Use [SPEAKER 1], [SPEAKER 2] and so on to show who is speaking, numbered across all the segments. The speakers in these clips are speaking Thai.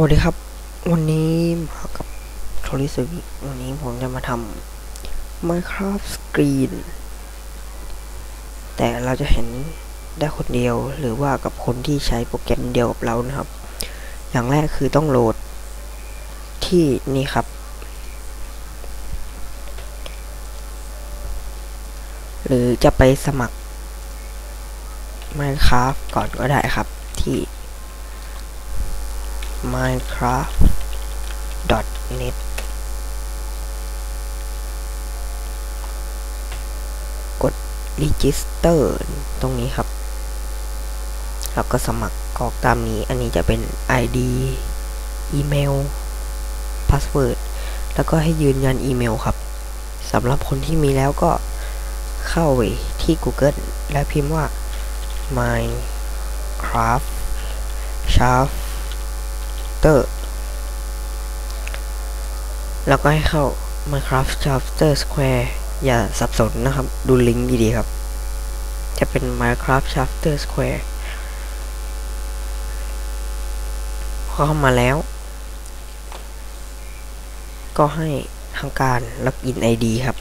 [SPEAKER 1] วัสดีครับ วันนี้มากับโทริสุกิวันนี้ผมจะมาทำ Minecraft Screen แต่เราจะเห็นได้คนเดียวหรือว่ากับคนที่ใช้โปรแกรมเดียวกับเรานะครับ อย่างแรกคือต้องโหลดที่นี่ครับ หรือจะไปสมัคร Minecraft ก่อนก็ได้ครับที่ minecraft.net กด register ตรงนี้ครับ แล้วก็สมัครกรอกตามนี้ อันนี้จะเป็น ID อีเมล password แล้วก็ให้ยืนยันอีเมลครับสำหรับคนที่มีแล้วก็เข้าไปที่ Google แล้วพิมพ์ว่า minecraft shaft ตอร์แล้วก็ให้เข้า Minecraft Chapter Square อย่าสับสนนะครับ ดูลิงก์ดีๆครับ จะเป็น Minecraft Chapter Square พอเข้ามาแล้ว ก็ให้ทางการล็อกอิน ID ครับ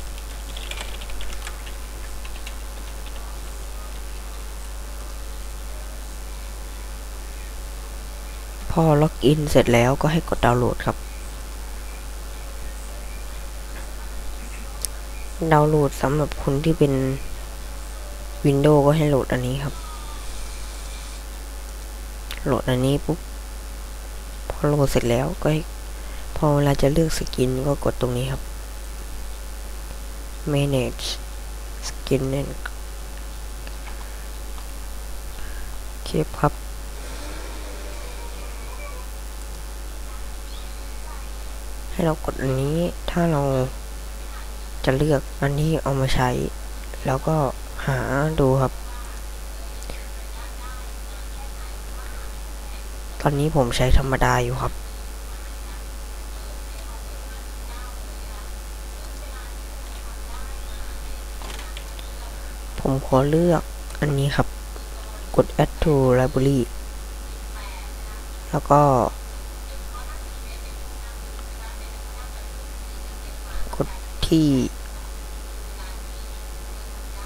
[SPEAKER 1] พอล็อกอินเสร็จแล้วก็ให้กดดาวน์โหลดครับ ดาวน์โหลดสำหรับคนที่เป็น Windows ก็ให้โหลดอันนี้ครับ โหลดอันนี้ปุ๊บ พอโหลดเสร็จแล้วก็ให้พอเวลาจะเลือกสกินก็กดตรงนี้ครับ manage skin นั่นเก็บครับ ให้เรากดอันนี้ถ้าเราจะเลือกอันนี้เอามาใช้ แล้วก็หาดูครับ ตอนนี้ผมใช้ธรรมดาอยู่ครับ ผมขอเลือกอันนี้ครับ กด add to library แล้วก็ ที่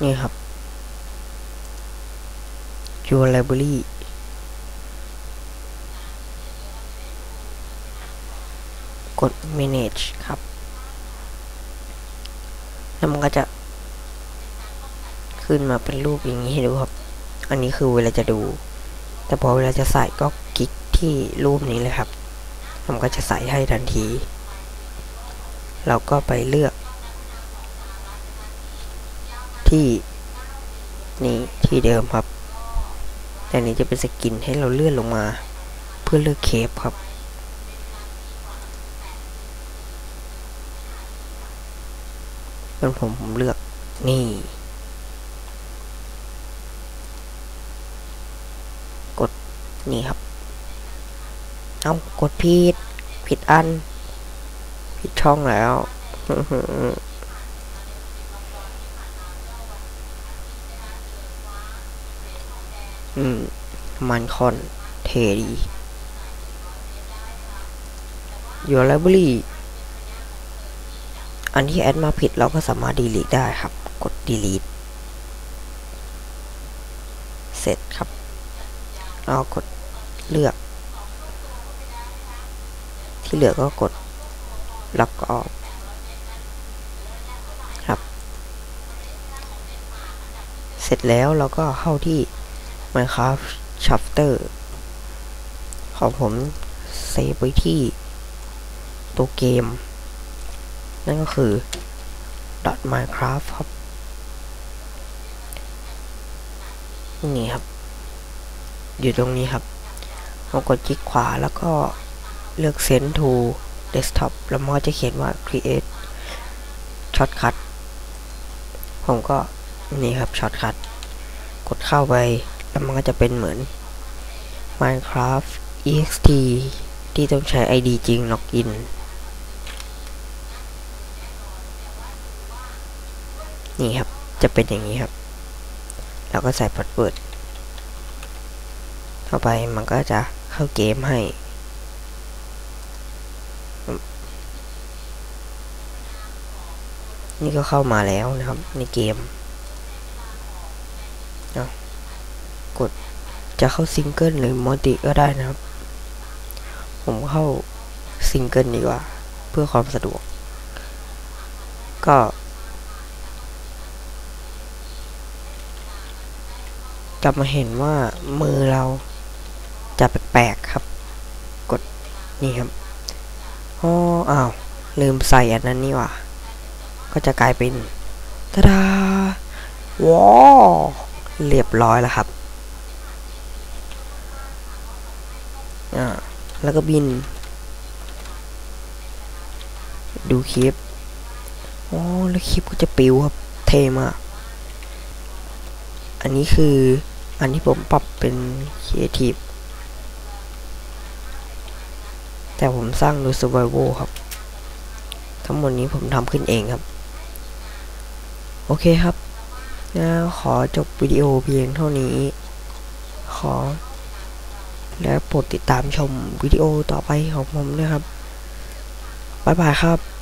[SPEAKER 1] นี่ครับ your library กด manage ครับ แล้วมันก็จะ ขึ้นมาเป็นรูปอย่างนี้ให้ดูครับ อันนี้คือเวลาจะดู แต่พอเวลาจะใส่ก็คลิกที่รูปนี้เลยครับ มันก็จะใส่ให้ทันที เราก็ไปเลือก ที่นี่ที่เดิมครับ แต่นี้จะเป็นสกินให้เราเลื่อนลงมา เพื่อเลือกเคปครับ เป็นผมผมเลือกนี่ กดนี่ครับ เอากดผิดผิดอัน ผิดช่องแล้ว อืม มันคอนเทดี Your library อันที่แอดมาผิดเราก็สามารถ delete ได้ครับ กด delete เสร็จครับเรากดเลือก ที่เหลือก็กดล็อกออกครับ เสร็จแล้วเราก็เข้าที่ Minecraft Chapter ของผมเซฟไว้ที่ตัวเกม นั่นก็คือ .minecraft ครับ นี่ครับ อยู่ตรงนี้ครับเรากดคลิกขวาแล้วก็เลือก Send to Desktop แล้วมันก็จะเขียนว่า Create Shortcut ผมก็นี่ครับ Shortcut กดเข้าไป แล้วมันก็จะเป็นเหมือน Minecraft ext ที่ต้องใช้ ID จริงล็อกอินนี่ครับ จะเป็นอย่างนี้ครับแล้วก็ใส่พาสเวิร์ดเข้าไปมันก็จะเข้าเกมให้ นี่ก็เข้ามาแล้วนะครับ ในเกมเอา กดจะเข้าซิงเกิลหรือมัลติก็ได้นะครับ ผมเข้าซิงเกิลดีกว่า เพื่อความสะดวก ก็จะมาเห็นว่ามือเราจะแปลกๆครับ กดนี่ครับอ๋ออ้าวลืมใส่อันนั้นนี่ว่า ก็จะกลายเป็นตาดาว้าเรียบร้อยแล้วครับ อ่าแล้วก็บิน ดูคลิปอ๋อแล้วคลิปก็จะปิวครับเท่มากอันนี้คืออันที่ผมปรับเป็น Creative แต่ผมสร้างโดย Survival ครับ ทั้งหมดนี้ผมทำขึ้นเองครับ โอเคครับนะขอจบวิดีโอเพียงเท่านี้ ขอ และโปรดติดตามชมวิดีโอต่อไปของผมด้วยครับ บ๊ายบายครับ